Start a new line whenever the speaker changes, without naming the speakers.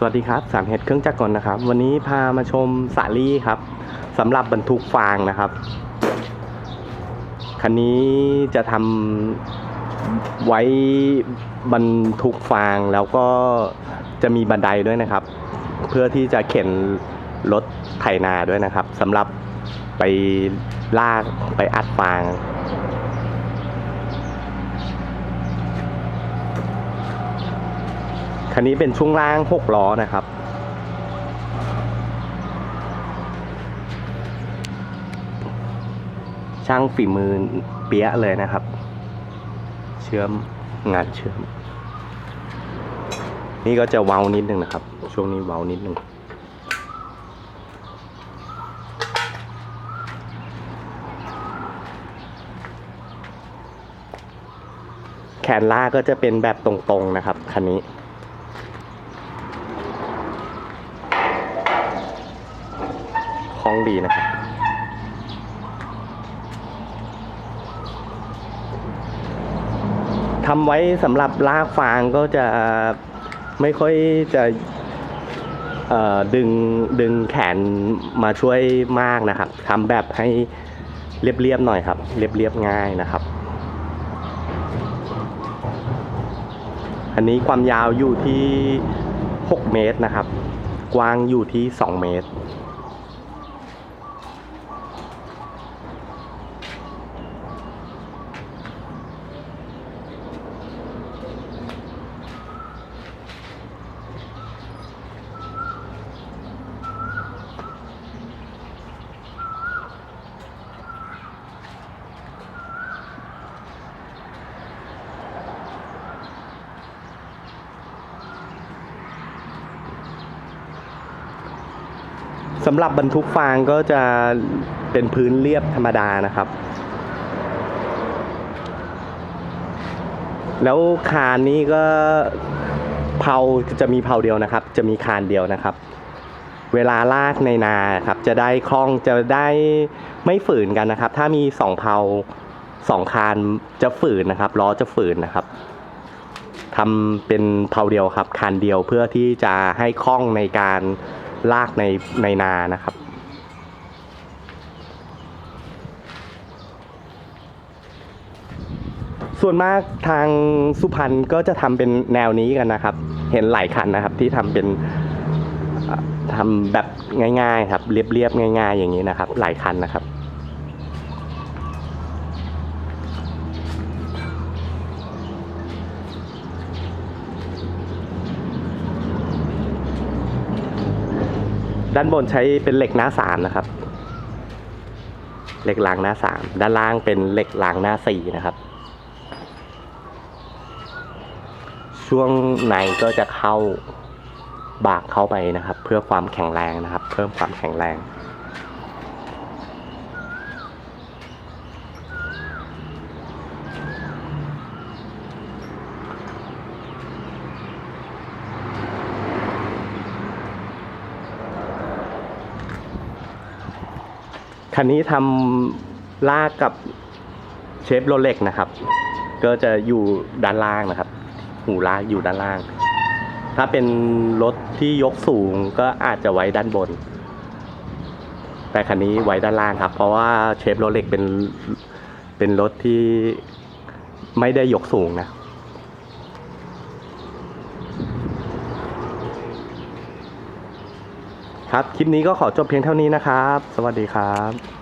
สวัสดีครับสามเห็ดเครื่องจักรกลนะครับ วันนี้พามาชมสาลี่ครับสำหรับบรรทุกฟางนะครับคันนี้จะทำไว้บรรทุกฟางแล้วก็จะมีบันไดด้วยนะครับ เพื่อที่จะเข็นรถไถนาด้วยนะครับสำหรับไปลากไปอัดฟาง คันนี้เป็นช่วงล่างหกล้อนะครับ ช่างฝีมือเปี้ยเลยนะครับ เชื่อมงานเชื่อม นี่ก็จะเว้านิดนึงนะครับ ช่วงนี้เว้านิดนึงแขนล่าก็จะเป็นแบบตรงๆนะครับคันนี้ ล้องดีนะครับ ทำไว้สำหรับลากฟางก็จะไม่ค่อยจะดึงดึงแขนมาช่วยมากนะครับทำแบบให้เรียบๆหน่อยครับ เรียบๆง่ายนะครับ อันนี้ความยาวอยู่ที่ 6 เมตรนะครับ กว้างอยู่ที่ 2 เมตร สำหรับบรรทุกฟางก็จะเป็นพื้นเรียบธรรมดานะครับ แล้วคานนี้ก็เผาจะมีเผาเดียวนะครับ จะมีคานเดียวนะครับ เวลาลากในนาครับ จะได้คล่องจะได้ไม่ฝืนกันนะครับ ถ้ามีสองเผาสองคานจะฝืนนะครับล้อจะฝืนนะครับทำเป็นเผาเดียวครับ คานเดียวเพื่อที่จะให้คล่องในการ ลากในในนานะครับ ส่วนมากทางสุพรรณก็จะทำเป็นแนวนี้กันนะครับ เห็นหลายคันนะครับ ที่ทำเป็นทำแบบง่ายๆครับเรียบๆง่าย ๆ อย่างนี้นะครับ หลายคันนะครับ ด้านบนใช้เป็นเหล็กหน้าสามนะครับ เหล็กรางหน้าสามด้านล่างเป็นเหล็กรางหน้าสี่นะครับ ช่วงในก็จะเข้าบากเข้าไปนะครับ เพื่อความแข็งแรงนะครับ เพิ่มความแข็งแรง คันนี้ทำลากกับเชฟโรเล็กนะครับ ก็จะอยู่ด้านล่างนะครับ หูลากอยู่ด้านล่าง ถ้าเป็นรถที่ยกสูงก็อาจจะไว้ด้านบน แต่คันนี้ไว้ด้านล่างครับ เพราะว่าเชฟโรเล็กเป็นเป็นรถที่ไม่ได้ยกสูงนะ ครับ คลิปนี้ก็ขอจบเพียงเท่านี้นะครับ สวัสดีครับ